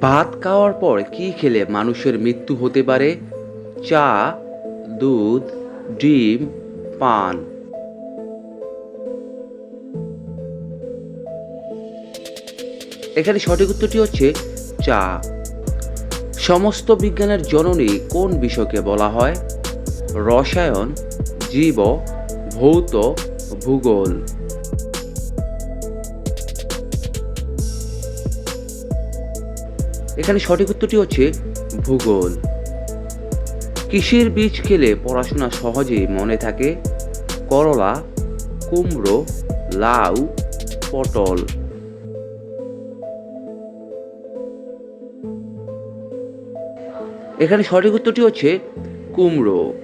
ভাত খাওয়ার পর কি খেলে মানুষের মৃত্যু হতে পারে? চা, দুধ, ডিম, পান। এখানে সঠিক উত্তরটি হচ্ছে চা। সমস্ত বিজ্ঞানের জননী কোন বিষয়কে বলা হয়? রসায়ন, জীব, ভৌত, ভূগোল। এখানে সঠিক উত্তরটি হচ্ছে ভূগোল। কিসের বীজ খেলে পড়াশোনা সহজেই মনে থাকে? করলা, কুমড়ো, লাউ, পটল। এখানে সঠিক উত্তরটি হচ্ছে কুমড়ো।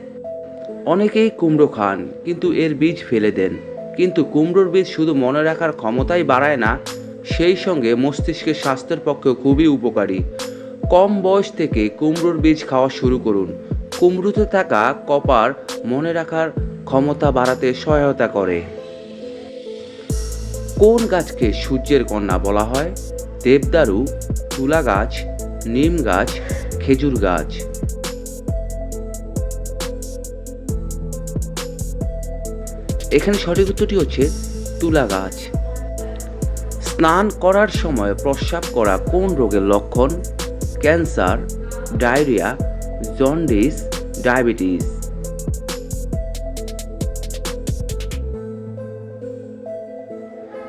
অনেকেই কুমড়ো খান, কিন্তু এর বীজ ফেলে দেন। কিন্তু কুমড়োর বীজ শুধু মনে রাখার ক্ষমতাই বাড়ায় না সেই সঙ্গে মস্তিষ্কের স্বাস্থ্যের পক্ষেও খুবই উপকারী। কম বয়স থেকে কুমড়োর বীজ খাওয়া শুরু করুন। কুমড়োতে থাকা কপার মনে রাখার ক্ষমতা বাড়াতে সহায়তা করে। কোন গাছকে সূর্যের কন্যা বলা হয়? দেবদারু, তুলা গাছ, নিম গাছ, খেজুর গাছ। এখানে সঠিক উত্তরটি হচ্ছে তুলা গাছ। স্নান করার সময় প্রস্রাব করা কোন রোগের লক্ষণ? Cancer, diarrhoea, jaundice, diabetes.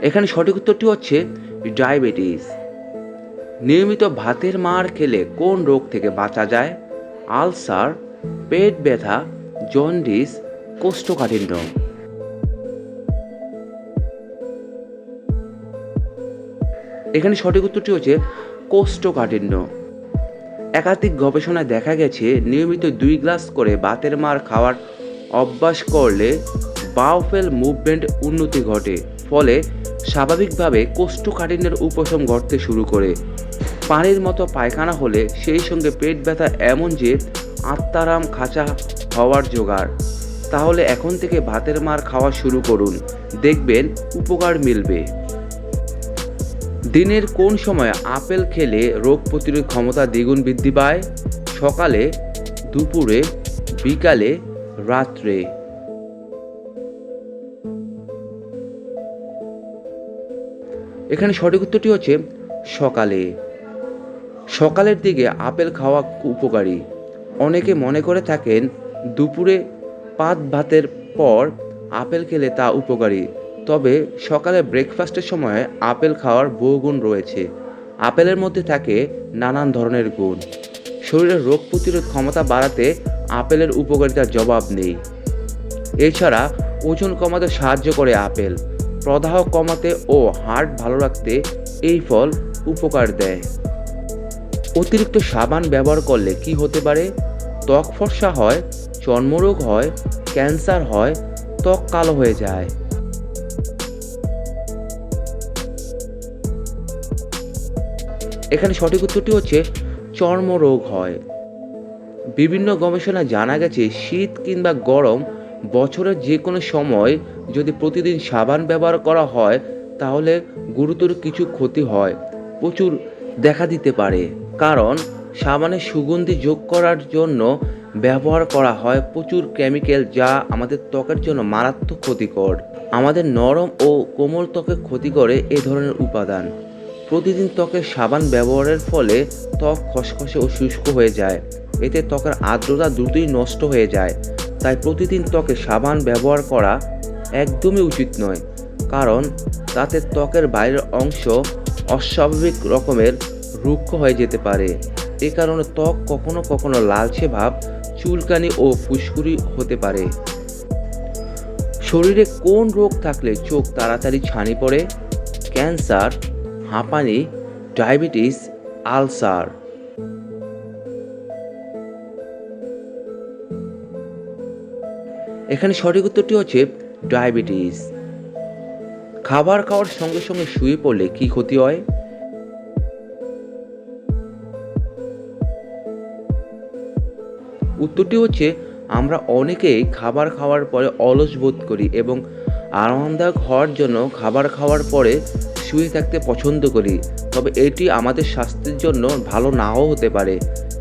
এখানে সঠিক উত্তরটি হচ্ছে ডায়াবেটিস। নিয়মিত ভাতের মার খেলে কোন রোগ থেকে বাঁচা যায়? আলসার, পেট ব্যথা, জন্ডিস, কোষ্ঠকাঠিন্য। এখানে সঠিক উত্তরটি হচ্ছে কোষ্ঠকাঠিন্য। একাধিক গবেষণায় দেখা গেছে, নিয়মিত দুই গ্লাস করে বাতের মার খাওয়ার অভ্যাস করলে বাউফেল মুভমেন্ট উন্নতি ঘটে, ফলে স্বাভাবিকভাবে কোষ্ঠকাঠিন্যের উপশম ঘটতে শুরু করে। পানির মতো পায়খানা হলে সেই সঙ্গে পেট ব্যথা এমন যে আত্মারাম খাঁচা হওয়ার জোগাড়। তাহলে এখন থেকে ভাতের মার খাওয়া শুরু করুন, দেখবেন উপকার মিলবে। দিনের কোন সময় আপেল খেলে রোগ প্রতিরোধ ক্ষমতা দ্বিগুণ বৃদ্ধি পায়? সকালে, দুপুরে, বিকালে, রাত্রে। এখানে সঠিক উত্তরটি হচ্ছে সকালে। সকালের দিকে আপেল খাওয়া উপকারী। অনেকে মনে করে থাকেন দুপুরে পাত ভাতের পর আপেল খেলে তা উপকারী। তবে সকালে ব্রেকফাস্টের সময় আপেল খাওয়ার বহু গুণ রয়েছে। আপেলের মধ্যে থাকে নানান ধরনের গুণ। শরীরের রোগ প্রতিরোধ ক্ষমতা বাড়াতে আপেলের উপকারিতার জবাব নেই। এছাড়া ওজন কমাতে সাহায্য করে আপেল। প্রদাহ কমাতে ও হার্ট ভালো রাখতে এই ফল উপকার দেয়। অতিরিক্ত সাবান ব্যবহার করলে কি হতে পারে? ত্বক ফর্সা হয়, চর্মরোগ হয়, ক্যান্সার হয়, ত্বক কালো হয়ে যায়। এখানে সঠিক উত্তরটি হচ্ছে চর্মরোগ হয়। বিভিন্ন গবেষণায় জানা গেছে, শীত কিংবা গরম বছরের যে কোনো সময় যদি প্রতিদিন সাবান ব্যবহার করা হয়, তাহলে গুরুতর কিছু ক্ষতি হয়। প্রচুর দেখা দিতে পারে, কারণ সাবানে সুগন্ধি যোগ করার জন্য ব্যবহার করা হয় প্রচুর কেমিক্যাল যা আমাদের ত্বকের জন্য মারাত্মক ক্ষতিকর। আমাদের নরম ও কোমল ত্বকে ক্ষতি করে এ ধরনের উপাদান। প্রতিদিন ত্বকে সাবান ব্যবহারের ফলে ত্বক খসখসে ও শুষ্ক হয়ে যায়। এতে ত্বকের আর্দ্রতা দ্রুতই নষ্ট হয়ে যায়। তাই প্রতিদিন ত্বকে সাবান ব্যবহার করা একদমই উচিত নয়। কারণ তাতে ত্বকের বাইরের অংশ অস্বাভাবিক রকমের রুক্ষ হয়ে যেতে পারে। এ কারণে ত্বক কখনো কখনো লালচে ভাব, চুলকানি ও ফুসকুড়ি হতে পারে। শরীরে কোন রোগ থাকলে চোখ তাড়াতাড়ি ছানি পড়ে? ক্যান্সার হাঁপানি, ডায়াবেটিস, আলসার। এখানে সঠিক উত্তরটি হচ্ছে ডায়াবেটিস। খাবার খাওয়ার সঙ্গে সঙ্গে শুয়ে পড়লে কি ক্ষতি হয়? উত্তরটি হচ্ছে আমরা অনেকেই খাবার খাওয়ার পরে অলস বোধ করি এবং আরামদায়ক হওয়ার জন্য খাবার খাওয়ার পরে শুয়ে থাকতে পছন্দ করি, তবে এটি আমাদের স্বাস্থ্যের জন্য ভালো নাও হতে পারে।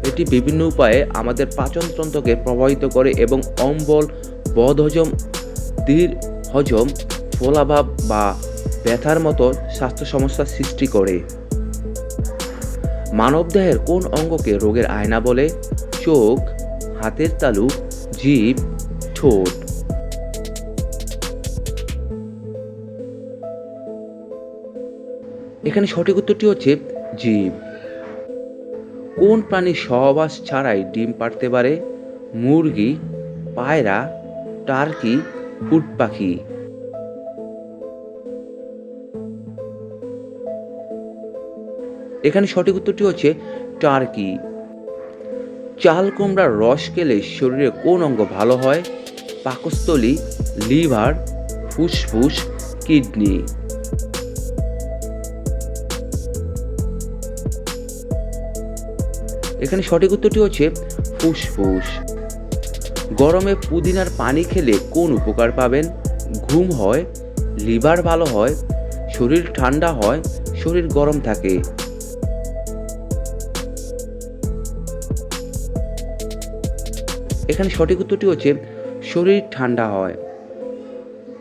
এটি বিভিন্ন উপায়ে আমাদের পাচনতন্ত্রকে প্রভাবিত করে এবং অম্বল, বদহজম দীর হজম ফোলাভাব বা ব্যথার মতো স্বাস্থ্য সমস্যার সৃষ্টি করে। মানবদেহের কোন অঙ্গকে রোগের আয়না বলে? চোখ, হাতের তালু, জিভ, ঠোঁট। এখানে সঠিক উত্তরটি হচ্ছে জীব। কোন প্রাণী সহবাস ছাড়াই ডিম পাড়তে পারে? মুরগি, পায়রা, টার্কি উট পাখি এখানে সঠিক উত্তরটি হচ্ছে টার্কি। চাল কুমড়ার রস খেলে শরীরে কোন অঙ্গ ভালো হয়? পাকস্থলী, লিভার, ফুসফুস, কিডনি। এখানে সঠিক উত্তরটি হচ্ছে ফুসফুস। গরমে পুদিনার পানি খেলে কোন উপকার পাবেন? ঘুম হয়, লিভার ভালো হয়, শরীর ঠান্ডা হয়, শরীর গরম থাকে। এখানে সঠিক উত্তরটি হচ্ছে শরীর ঠান্ডা হয়।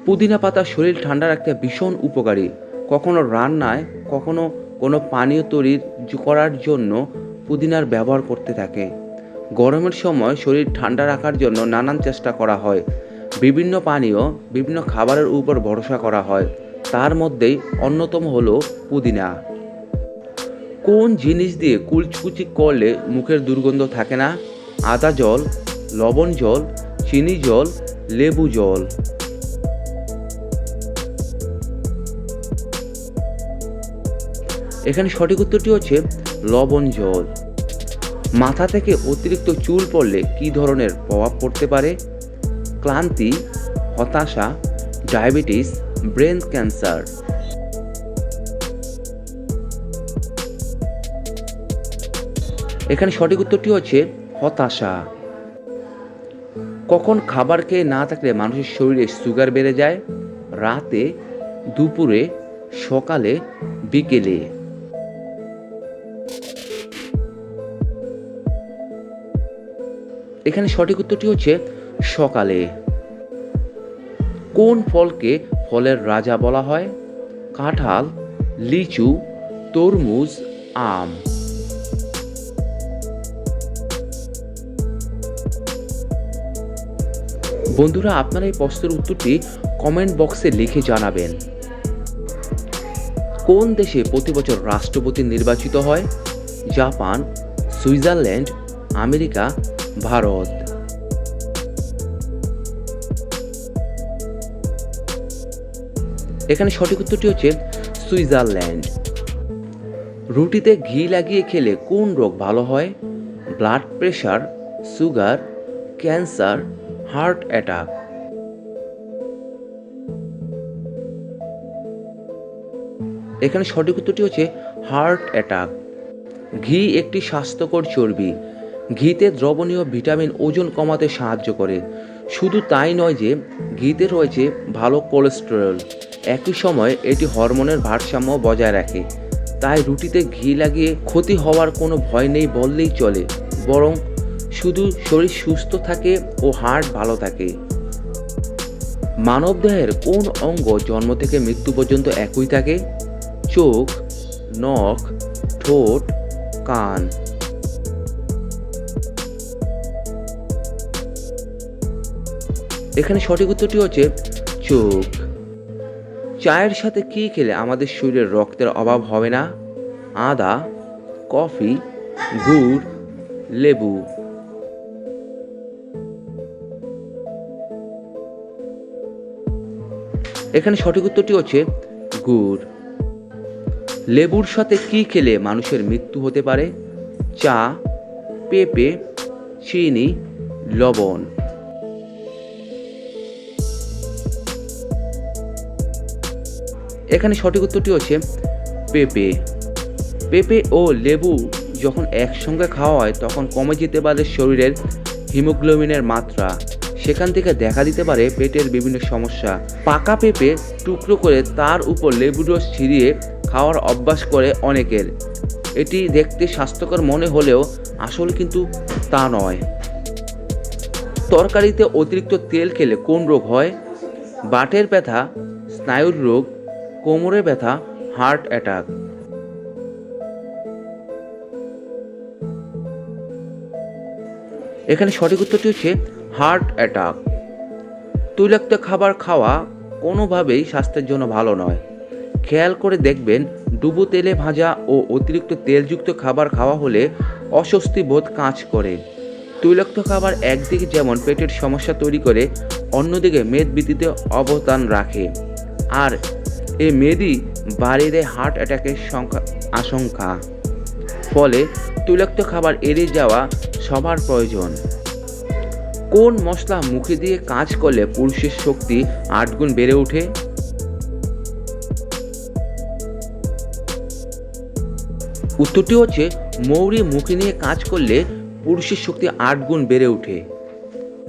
পুদিনা পাতা শরীর ঠান্ডা রাখতে ভীষণ উপকারী। কখনো রান্নায়, কখনো কোনো পানীয় তৈরি করার জন্য পুদিনার ব্যবহার করতে থাকে। গরমের সময় শরীর ঠান্ডা রাখার জন্য নানান চেষ্টা করা হয়। বিভিন্ন পানীয়, বিভিন্ন খাবারের উপর ভরসা করা হয়। তার মধ্যেই অন্যতম হলো পুদিনা। কোন জিনিস দিয়ে কুচকুচি করলে মুখের দুর্গন্ধ থাকে না? আদা জল, লবণ জল, চিনি জল, লেবু জল। এখানে সঠিক উত্তরটি হচ্ছে লবণ জল। মাথা থেকে অতিরিক্ত চুল পড়লে কি ধরনের প্রভাব পড়তে পারে? ক্লান্তি, হতাশা, ডায়াবেটিস, ব্রেন ক্যান্সার। এখানে সঠিক উত্তরটি হচ্ছে হতাশা। কখন খাবার খেয়ে না থাকলে মানুষের শরীরে সুগার বেড়ে যায়? রাতে, দুপুরে, সকালে, বিকেলে। এখানে সঠিক উত্তরটি হচ্ছে সকালে। কোন ফলকে ফলের রাজা বলা হয়? কাঁঠাল, লিচু, তরমুজ, আম। বন্ধুরা, আপনারা এই প্রশ্নের উত্তরটি কমেন্ট বক্সে লিখে জানাবেন। কোন দেশে প্রতি বছর রাষ্ট্রপতি নির্বাচিত হয়? Japan, Switzerland, America Bharat. এখানে সঠিক উত্তরটি হচ্ছে সুইজারল্যান্ড। রুটিতে ঘি লাগিয়ে খেলে কোন রোগ ভালো হয়? Blood pressure sugar, cancer, heart attack. এখানে সঠিক উত্তরটি হচ্ছে হার্ট অ্যাটাক। ঘি একটি স্বাস্থ্যকর চর্বি। ঘিতে দ্রবণীয় ভিটামিন ওজন কমাতে সাহায্য করে। শুধু তাই নয় যে, ঘিতে রয়েছে ভালো কোলেস্টেরল। একই সময় এটি হরমোনের ভারসাম্য বজায় রাখে। তাই রুটিতে ঘি লাগিয়ে ক্ষতি হওয়ার কোনো ভয় নেই বললেই চলে। বরং শুধু শরীর সুস্থ থাকে ও হার্ট ভালো থাকে। মানবদেহের কোন অঙ্গ জন্ম থেকে মৃত্যু পর্যন্ত একই থাকে? চোখ, নখ, ঠোঁট, কান। এখানে সঠিক উত্তরটি হচ্ছে চোখ। চায়ের সাথে কী খেলে আমাদের শরীরে রক্তের অভাব হবে না? আদা, কফি, গুড়, লেবু। এখানে সঠিক উত্তরটি হচ্ছে গুড়। লেবুর সাথে কি খেলে মানুষের মৃত্যু হতে পারে? চা, পেঁপে, চিনি, লবণ। এখানে সঠিক উত্তরটি হচ্ছে পেঁপে। পেঁপে ও লেবু যখন একসঙ্গে খাওয়া হয়, তখন কমে যেতে পারে শরীরের হিমোগ্লোবিনের মাত্রা। সেখান থেকে দেখা দিতে পারে পেটের বিভিন্ন সমস্যা। পাকা পেঁপে টুকরো করে তার উপর লেবু রস ছিঁড়িয়ে খাওয়ার অভ্যাস করে অনেকের। এটি দেখতে স্বাস্থ্যকর মনে হলেও আসল কিন্তু তা নয়। তরকারিতে অতিরিক্ত তেল খেলে কোন রোগ হয়? বাটের ব্যথা, স্নায়ুর রোগ কোমরের ব্যথা, হার্ট অ্যাটাক। এখানে সঠিক উত্তরটি হচ্ছে হার্ট অ্যাটাক। তৈলাক্ত খাবার খাওয়া কোনোভাবেই স্বাস্থ্যের জন্য ভালো নয়। খেয়াল করে দেখবেন, ডুবো তেলে ভাজা ও অতিরিক্ত তেলযুক্ত খাবার খাওয়া হলে অস্বস্তি বোধ কাজ করে। তৈলাক্ত খাবার একদিকে যেমন পেটের সমস্যা তৈরি করে, অন্যদিকে মেদ বৃদ্ধিতে অবদান রাখে। আর এই মেদই বাড়িয়ে দেয় হার্ট অ্যাটাকের সংখ্যা, আশঙ্কা। ফলে তৈলাক্ত খাবার এড়িয়ে যাওয়া সবার প্রয়োজন। কোন মশলা মুখে দিয়ে কাজ করলে পুরুষের শক্তি আট গুণ বেড়ে ওঠে? উত্তরটি হচ্ছে, মৌরি মুখে নিয়ে কাজ করলে পুরুষের শক্তি আট গুণ বেড়ে ওঠে।